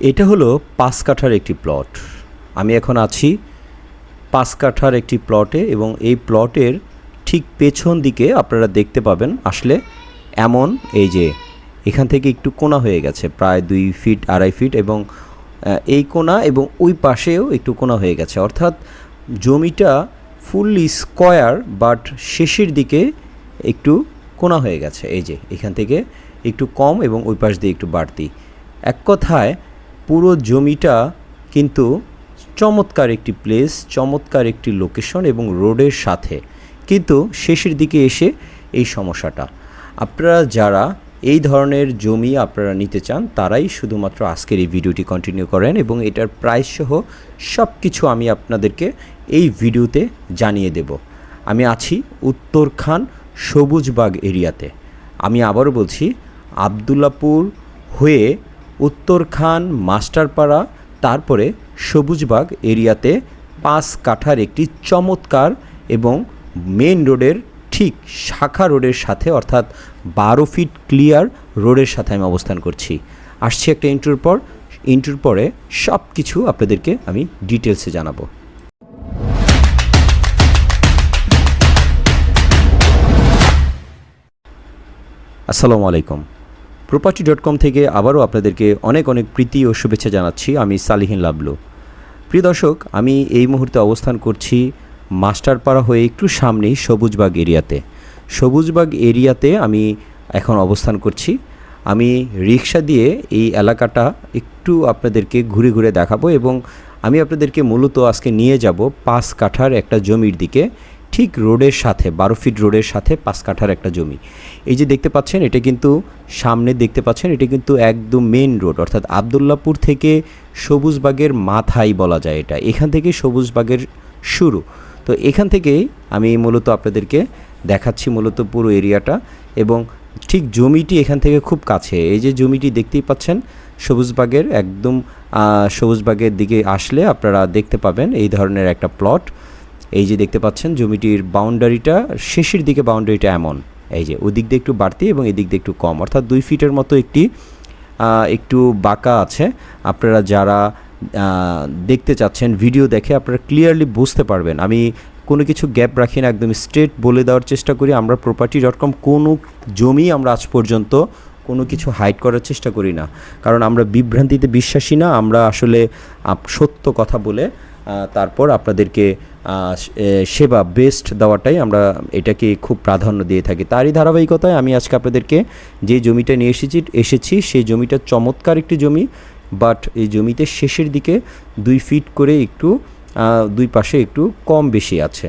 এটা হলো পাঁচ কাঠার একটি প্লট। আমি এখন আছি পাঁচ কাঠার একটি প্লটে এবং এই প্লটের ঠিক পেছন দিকে আপনারা দেখতে পাবেন আসলে এমন এই যে এখান থেকে একটু কোনা হয়ে গেছে, প্রায় দুই ফিট, আড়াই ফিট এবং এই কোনা এবং ওই পাশেও একটু কোনা হয়ে গেছে। অর্থাৎ জমিটা ফুললি স্কোয়ার, বাট শেষের দিকে একটু কোনা হয়ে গেছে। এই যে এখান থেকে একটু কম এবং ওই পাশ দিয়ে একটু বাড়তি। এক কথায় পুরো জমিটা কিন্তু চমৎকার একটি প্লেস চমৎকার একটি লোকেশন এবং রোডের সাথে। কিন্তু শেষের দিকে এসে এই সমস্যাটা। আপনারা যারা এই ধরনের জমি আপনারা নিতে চান, তারাই শুধুমাত্র আজকের এই ভিডিওটি কন্টিনিউ করেন এবং এটার প্রাইস সহ সব কিছু আমি আপনাদেরকে এই ভিডিওতে জানিয়ে দেব। আমি আছি উত্তরখান সবুজবাগ এরিয়াতে। আমি আবারও বলছি, আবদুল্লাপুর হয়ে উত্তরখান মাস্টারপাড়া, তারপরে সবুজবাগ এরিয়াতে পাঁচ কাঠার একটি চমৎকার এবং মেন রোডের ঠিক শাখা রোডের সাথে, অর্থাৎ বারো ফিট ক্লিয়ার রোডের সাথে আমি অবস্থান করছি। আসছি একটা ইন্টুর পর। ইন্টুর পরে সব কিছু আপনাদেরকে আমি ডিটেলসে জানাব। আসসালামু আলাইকুম। প্রপার্টি ডট কম থেকে আবারও আপনাদেরকে অনেক অনেক প্রীতি ও শুভেচ্ছা জানাচ্ছি। আমি সালিহিন লাবলু। প্রিয় দর্শক, আমি এই মুহূর্তে অবস্থান করছি মাস্টারপাড়া হয়ে একটু সামনেই সবুজবাগ এরিয়াতে। সবুজবাগ এরিয়াতে আমি এখন অবস্থান করছি। আমি রিক্সা দিয়ে এই এলাকাটা একটু আপনাদেরকে ঘুরে ঘুরে দেখাবো এবং আমি আপনাদেরকে মূলত আজকে নিয়ে যাব পাঁচ কাঠার একটা জমির দিকে। ঠিক রোডের সাথে, বারো ফিট রোডের সাথে পাঁচ কাঠার একটা জমি। এই যে দেখতে পাচ্ছেন, এটা কিন্তু সামনে দেখতে পাচ্ছেন, এটা কিন্তু একদম মেন রোড অর্থাৎ আবদুল্লাপুর থেকে সবুজবাগের মাথায় বলা যায় এটা। এখান থেকে সবুজবাগের শুরু। তো এখান থেকেই আমি মূলত আপনাদেরকে দেখাচ্ছি মূলত পুরো এরিয়াটা এবং ঠিক জমিটি এখান থেকে খুব কাছে। এই যে জমিটি দেখতেই পাচ্ছেন, সবুজবাগের একদম সবুজবাগের দিকে আসলে আপনারা দেখতে পাবেন এই ধরনের একটা প্লট এই যে দেখতে পাচ্ছেন জমিটির বাউন্ডারিটা, শেষের দিকে বাউন্ডারিটা এমন। এই যে ওদিক দিয়ে একটু বাড়তি এবং এদিক দিয়ে একটু কম। অর্থাৎ দুই ফিটের মতো একটি একটু বাঁকা আছে। আপনারা যারা দেখতে চাচ্ছেন, ভিডিও দেখে আপনারা ক্লিয়ারলি বুঝতে পারবেন। আমি কোনো কিছু গ্যাপ রাখি না একদম স্ট্রেট বলে দেওয়ার চেষ্টা করি। আমরা প্রপার্টি ডট কম কোনো জমি আমরা আজ পর্যন্ত কোনো কিছু হাইড করার চেষ্টা করি না। কারণ আমরা বিভ্রান্তিতে বিশ্বাসী না, আমরা আসলে সত্য কথা বলে তারপর আপনাদেরকে সেবা বেস্ট দেওয়াটাই আমরা এটাকে খুব প্রাধান্য দিয়ে থাকি। তারই ধারাবাহিকতায় আমি আজকে আপনাদেরকে যে জমিটা নিয়ে এসেছি এসেছি সেই জমিটা চমৎকার একটি জমি বাট এই জমিতে শেষের দিকে দুই ফিট করে একটু দুই পাশে একটু কম বেশি আছে।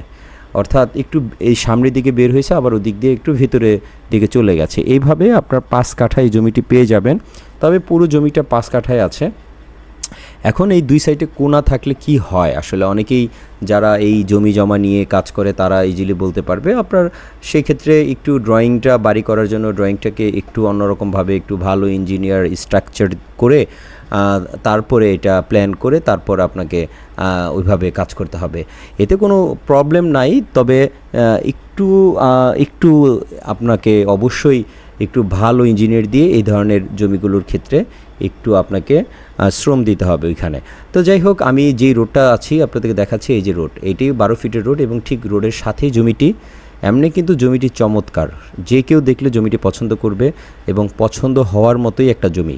অর্থাৎ একটু এই সামনের দিকে বের হয়েছে, আবার ওদিক দিয়ে একটু ভেতরে দিকে চলে গেছে। এইভাবে আপনার পাঁচ কাঠায় জমিটি পেয়ে যাবেন। তবে পুরো জমিটা পাঁচ কাঠায় আছে। এখন এই দুই সাইডে কোনা থাকলে কি হয়? আসলে অনেকেই যারা এই জমি জমা নিয়ে কাজ করে, তারা ইজিলি বলতে পারবে। আপনার সেই ক্ষেত্রে একটু ড্রয়িংটা বাড়ি করার জন্য ড্রয়িংটাকে একটু অন্যরকমভাবে একটু ভালো ইঞ্জিনিয়ার স্ট্রাকচার করে তারপরে এটা প্ল্যান করে, তারপর আপনাকে ওইভাবে কাজ করতে হবে। এতে কোনো প্রবলেম নাই, তবে একটু একটু আপনাকে অবশ্যই একটু ভালো ইঞ্জিনিয়ার দিয়ে এই ধরনের জমিগুলোর ক্ষেত্রে একটু আপনাকে শ্রম দিতে হবে ওইখানে। তো যাই হোক, আমি যেই রোডটা আছি, আপনাদেরকে দেখাচ্ছি এই যে রোড। এটি বারো ফিটের রোড এবং ঠিক রোডের সাথেই জমিটি। এমনি কিন্তু জমিটি চমৎকার। যে কেউ দেখলে জমিটি পছন্দ করবে এবং পছন্দ হওয়ার মতোই একটা জমি।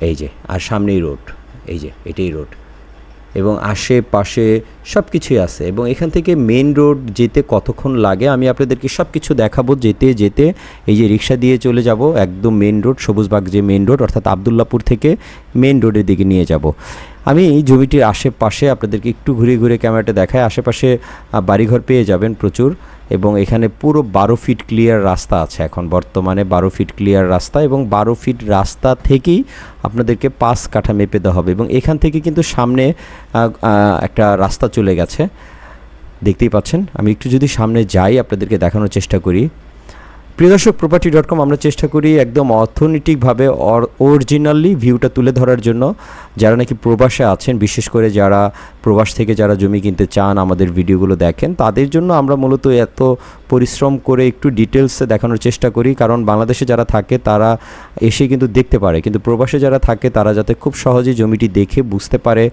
এই যে, আর সামনেই রোড। এই যে, এটাই রোড। এবং আশেপাশে সব কিছুই আছে এবং এখান থেকে মেন রোড যেতে কতক্ষণ লাগে আমি আপনাদেরকে সব কিছু দেখাবো, যেতে যেতে। এই যে রিক্সা দিয়ে চলে যাব, একদম মেন রোড সবুজবাগ যে মেন রোড অর্থাৎ আবদুল্লাপুর থেকে মেন রোডের দিকে নিয়ে যাব। আমি এই জমিটির আশেপাশে আপনাদেরকে একটু ঘুরে ঘুরে ক্যামেরাটা দেখায় আশেপাশে বাড়িঘর পেয়ে যাবেন প্রচুর এবং এখানে পুরো বারো ফিট ক্লিয়ার রাস্তা আছে এখন। বর্তমানে বারো ফিট ক্লিয়ার রাস্তা এবং বারো ফিট রাস্তা থেকেই আপনাদেরকে পাঁচ কাঠা মেপে দেওয়া হবে এবং এখান থেকে কিন্তু সামনে একটা রাস্তা চলে গেছে। দেখতেই পাচ্ছেন। আমি একটু যদি সামনে যাই, আপনাদেরকে দেখানোর চেষ্টা করি। প্রিয় দর্শক প্রপার্টি ডট কম আমরা চেষ্টা করি একদম অর্থনৈতিকভাবে অরিজিনালি ভিউটা তুলে ধরার জন্য। যারা নাকি প্রবাসে আছেন, বিশেষ করে যারা প্রবাস থেকে যারা জমি কিনতে চান, আমাদের ভিডিওগুলো দেখেন, তাদের জন্য আমরা মূলত এত পরিশ্রম করে একটু ডিটেলসে দেখানোর চেষ্টা করি। কারণ বাংলাদেশে যারা থাকে, তারা এসে কিন্তু দেখতে পারে। কিন্তু প্রবাসে যারা থাকে, তারা যাতে খুব সহজেই জমিটি দেখে বুঝতে পারে।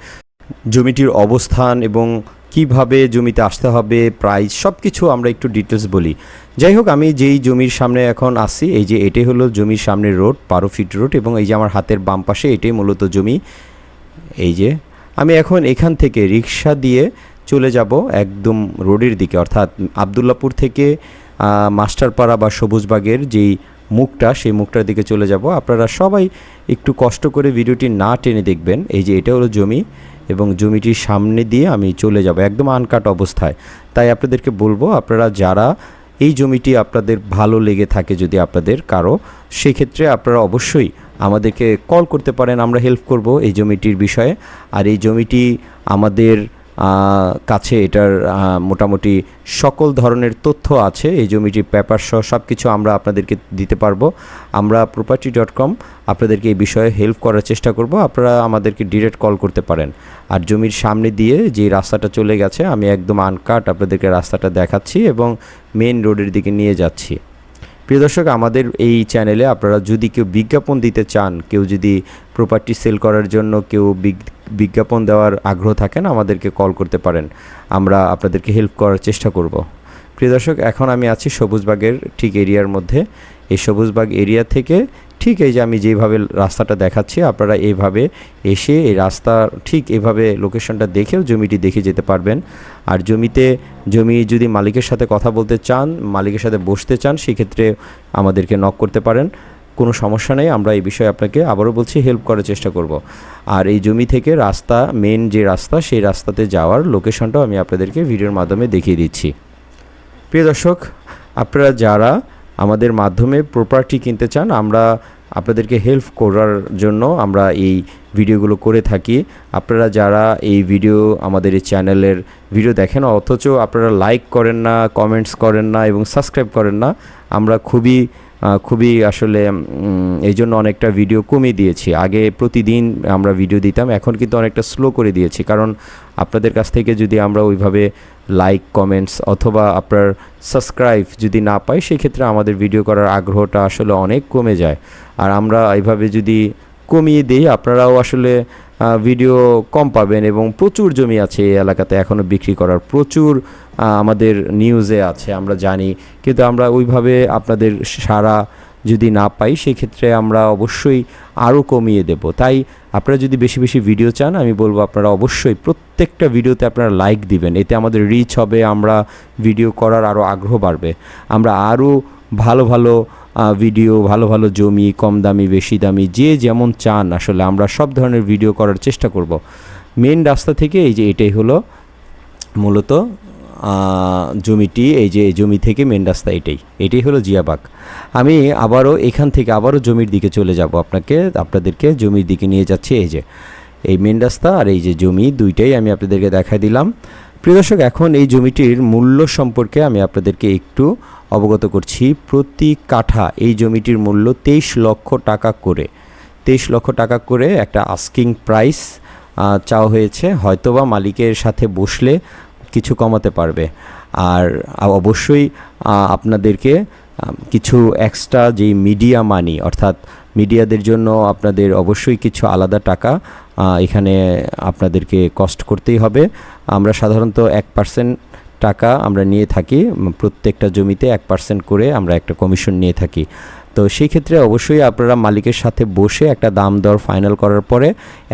জমিটির অবস্থান এবং কীভাবে জমিতে আসতে হবে প্রাইস সব কিছু আমরা একটু ডিটেলস বলি। যাই হোক, আমি যেই জমির সামনে এখন আসি এই যে এটাই হলো জমির সামনে রোড, বারো ফিট রোড এবং এই যে আমার হাতের বাম পাশে এটাই মূলত জমি। এই যে, আমি এখন এখান থেকে রিক্সা দিয়ে চলে যাব একদম রোডের দিকে, অর্থাৎ আবদুল্লাপুর থেকে মাস্টারপাড়া বা সবুজবাগের যেই মুখটা, সেই মুখটার দিকে চলে যাব। আপনারা সবাই একটু কষ্ট করে ভিডিওটি না টেনে দেখবেন। এই যে এটা হলো জমি। এবং জমিটির সামনে দিয়ে আমি চলে যাব, একদম আনকাট অবস্থায়। তাই আপনাদেরকে বলব, আপনারা যারা এই জমিটি আপনাদের ভালো লেগে থাকে যদি আপনাদের কারও, সেক্ষেত্রে আপনারা অবশ্যই আমাদেরকে কল করতে পারেন, আমরা হেল্প করব এই জমিটির বিষয়ে। আর এই জমিটি আমাদের কাছে এটার মোটামুটি সকল ধরনের তথ্য আছে। এই জমিটির পেপার সহ সব কিছু আমরা আপনাদেরকে দিতে পারব। আমরা প্রপার্টি ডট কম আপনাদেরকে এই বিষয়ে হেল্প করার চেষ্টা করব। আপনারা আমাদেরকে ডিরেক্ট কল করতে পারেন। আর জমির সামনে দিয়ে যে রাস্তাটা চলে গেছে, আমি একদম আনকাট আপনাদেরকে রাস্তাটা দেখাচ্ছি এবং মেন রোডের দিকে নিয়ে যাচ্ছি। প্রিয় দর্শক, আমাদের এই চ্যানেলে আপনারা যদি কেউ বিজ্ঞাপন দিতে চান, কেউ যদি প্রপার্টি সেল করার জন্য কেউ বিজ্ঞাপন দেওয়ার আগ্রহ থাকেন, আমাদেরকে কল করতে পারেন। আমরা আপনাদেরকে হেল্প করার চেষ্টা করব। প্রিয় দর্শক, এখন আমি আছি সবুজবাগের ঠিক এরিয়ার মধ্যে। এই সবুজবাগ এরিয়া থেকে ঠিক এই যে আমি যেভাবে রাস্তাটা দেখাচ্ছি, আপনারা এইভাবে এসে এই রাস্তা ঠিক এভাবে লোকেশনটা দেখেও জমিটি দেখে যেতে পারবেন। আর জমিতে, জমি যদি মালিকের সাথে কথা বলতে চান, মালিকের সাথে বসতে চান, সেক্ষেত্রে আমাদেরকে নক করতে পারেন। কোনো সমস্যা নেই, আমরা এই বিষয়ে আপনাকে আবারও বলছি হেল্প করার চেষ্টা করব। আর এই জমি থেকে রাস্তা মেন যে রাস্তা, সেই রাস্তাতে যাওয়ার লোকেশনটাও আমি আপনাদেরকে ভিডিওর মাধ্যমে দেখিয়ে দিচ্ছি। প্রিয় দর্শক, আপনারা যারা আমাদের মাধ্যমে প্রপার্টি কিনতে চান, আমরা আপনাদেরকে হেল্প করার জন্য আমরা এই ভিডিওগুলো করে থাকি। আপনারা যারা এই ভিডিও আমাদের এই চ্যানেলের ভিডিও দেখেন, অথচ আপনারা লাইক করেন না কমেন্টস করেন না এবং সাবস্ক্রাইব করেন না, আমরা খুবই খুবই আসলে এই জন্য অনেকটা ভিডিও কমিয়ে দিয়েছি। আগে প্রতিদিন আমরা ভিডিও দিতাম, এখন কিন্তু অনেকটা স্লো করে দিয়েছি। কারণ আপনাদের কাছ থেকে যদি আমরা ওইভাবে লাইক কমেন্টস অথবা আপনার সাবস্ক্রাইব যদি না পাই, সেক্ষেত্রে আমাদের ভিডিও করার আগ্রহটা আসলে অনেক কমে যায়। আর আমরা এইভাবে যদি কমিয়ে দিই, আপনারাও আসলে ভিডিও কম পাবেন এবং প্রচুর জমি আছে এই এলাকাতে এখনও বিক্রি করার। প্রচুর আমাদের নিউজে আছে, আমরা জানি। কিন্তু আমরা ওইভাবে আপনাদের সারা যদি না পাই, সেক্ষেত্রে আমরা অবশ্যই আরও কমিয়ে দেব। তাই আপনারা যদি বেশি বেশি ভিডিও চান, আমি বলব আপনারা অবশ্যই প্রত্যেকটা ভিডিওতে আপনারা লাইক দিবেন। এতে আমাদের রিচ হবে, আমরা ভিডিও করার আরও আগ্রহ বাড়বে। আমরা আরও ভালো ভালো ভিডিও ভালো ভালো জমি, কম দামি, বেশি দামি, যে যেমন চান, আসলে আমরা সব ধরনের ভিডিও করার চেষ্টা করব। মেন রাস্তা থেকে এই যে এটাই হলো মূলত জমিটি, এই যে জমি থেকে মেন রাস্তা এটাই। এটাই হলো জিয়াবাগ। আমি আবারও এখান থেকে আবারও জমির দিকে চলে যাব আপনাকে, আপনাদেরকে জমির দিকে নিয়ে যাচ্ছি। এই যে, এই মেন রাস্তা আর এই যে জমি, দুইটাই আমি আপনাদেরকে দেখাই দিলাম। প্রিয় দর্শক, এখন এই জমিটির মূল্য সম্পর্কে আমি আপনাদেরকে একটু অবগত করছি। প্রতি কাঠা এই জমিটির মূল্য তেইশ লক্ষ টাকা করে। তেইশ লক্ষ টাকা করে একটা আস্কিং প্রাইস চাওয়া হয়েছে। হয়তোবা মালিকের সাথে বসলে কিছু কমাতে পারবে। আর অবশ্যই আপনাদেরকে কিছু এক্সট্রা যেই মিডিয়া মানি অর্থাৎ মিডিয়াদের জন্য আপনাদের অবশ্যই কিছু আলাদা টাকা এখানে আপনাদেরকে কস্ট করতেই হবে। আমরা সাধারণত এক পার্সেন্ট টাকা আমরা নিয়ে থাকি, প্রত্যেকটা জমিতে এক পার্সেন্ট করে আমরা একটা কমিশন নিয়ে থাকি। তো সেই ক্ষেত্রে অবশ্যই আপনারা মালিকের সাথে বসে একটা দাম দর ফাইনাল করার পরে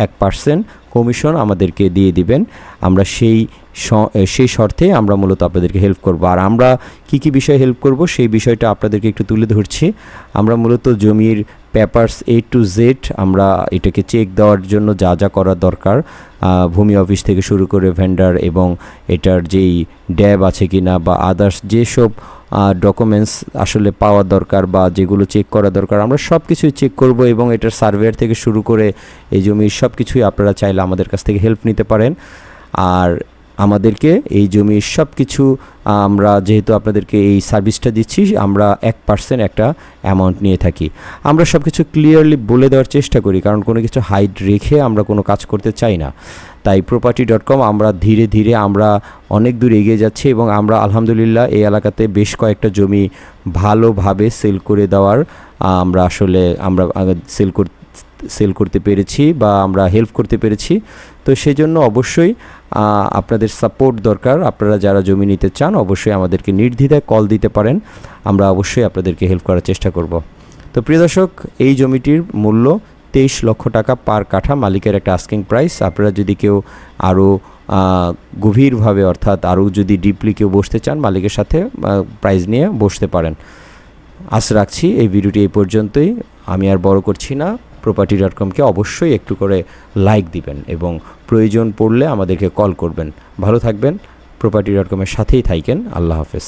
এক পার্সেন্ট কমিশন আমাদেরকে দিয়ে দিবেন। আমরা সেই সেই শর্তে আমরা মূলত আপনাদেরকে হেল্প করব। আর আমরা কি কি বিষয়ে হেল্প করব সেই বিষয়টা আপনাদেরকে একটু তুলে ধরছি। আমরা মূলত জমির পেপারস এ টু জেড আমরা এটাকে চেক দেওয়ার জন্য যা যা করা দরকার ভূমি অফিস থেকে শুরু করে ভেন্ডার এবং এটার যেই ড্যাব আছে কি না বা আদার্স যেসব ডকুমেন্টস আসলে পাওয়া দরকার বা যেগুলো চেক করা দরকার, আমরা সব কিছুই চেক করব এবং এটার সার্ভেয়ার থেকে শুরু করে এই জমির সব কিছুই আপনারা চাইলে আমাদের কাছ থেকে হেল্প নিতে পারেন। আর আমাদেরকে এই জমির সব কিছু আমরা যেহেতু আপনাদেরকে এই সার্ভিসটা দিচ্ছি, আমরা এক পার্সেন্ট একটা অ্যামাউন্ট নিয়ে থাকি। আমরা সব কিছু ক্লিয়ারলি বলে দেওয়ার চেষ্টা করি, কারণ কোনো কিছু হাইড রেখে আমরা কোনো কাজ করতে চাই না। তাই প্রপার্টি ডট কম আমরা ধীরে ধীরে আমরা অনেক দূর এগিয়ে যাচ্ছি এবং আমরা আলহামদুলিল্লাহ এই এলাকাতে বেশ কয়েকটা জমি ভালোভাবে সেল করে দেওয়ার আমরা আসলে আমরা সেল কর সেল করতে পেরেছি বা আমরা হেল্প করতে পেরেছি। তো সেই জন্য অবশ্যই আপনাদের সাপোর্ট দরকার। আপনারা যারা জমি নিতে চান, অবশ্যই আমাদেরকে নির্দ্বিধায় কল দিতে পারেন। আমরা অবশ্যই আপনাদেরকে হেল্প করার চেষ্টা করব। তো প্রিয় দর্শক, এই জমিটির মূল্য তেইশ লক্ষ টাকা পার কাঠা মালিকের একটা আস্কিং প্রাইস আপনারা যদি কেউ আরও গভীরভাবে অর্থাৎ আরও যদি ডিপলি কেউ বসতে চান, মালিকের সাথে প্রাইস নিয়ে বসতে পারেন। আশা রাখছি, এই ভিডিওটি এই পর্যন্তই। আমি আর বড় করছি না। প্রপার্টি ডট কমকে অবশ্যই একটু করে লাইক দিবেন এবং প্রয়োজন পড়লে আমাদেরকে কল করবেন। ভালো থাকবেন। প্রপার্টি ডট কমের সাথেই থাকেন আল্লাহ হাফেজ।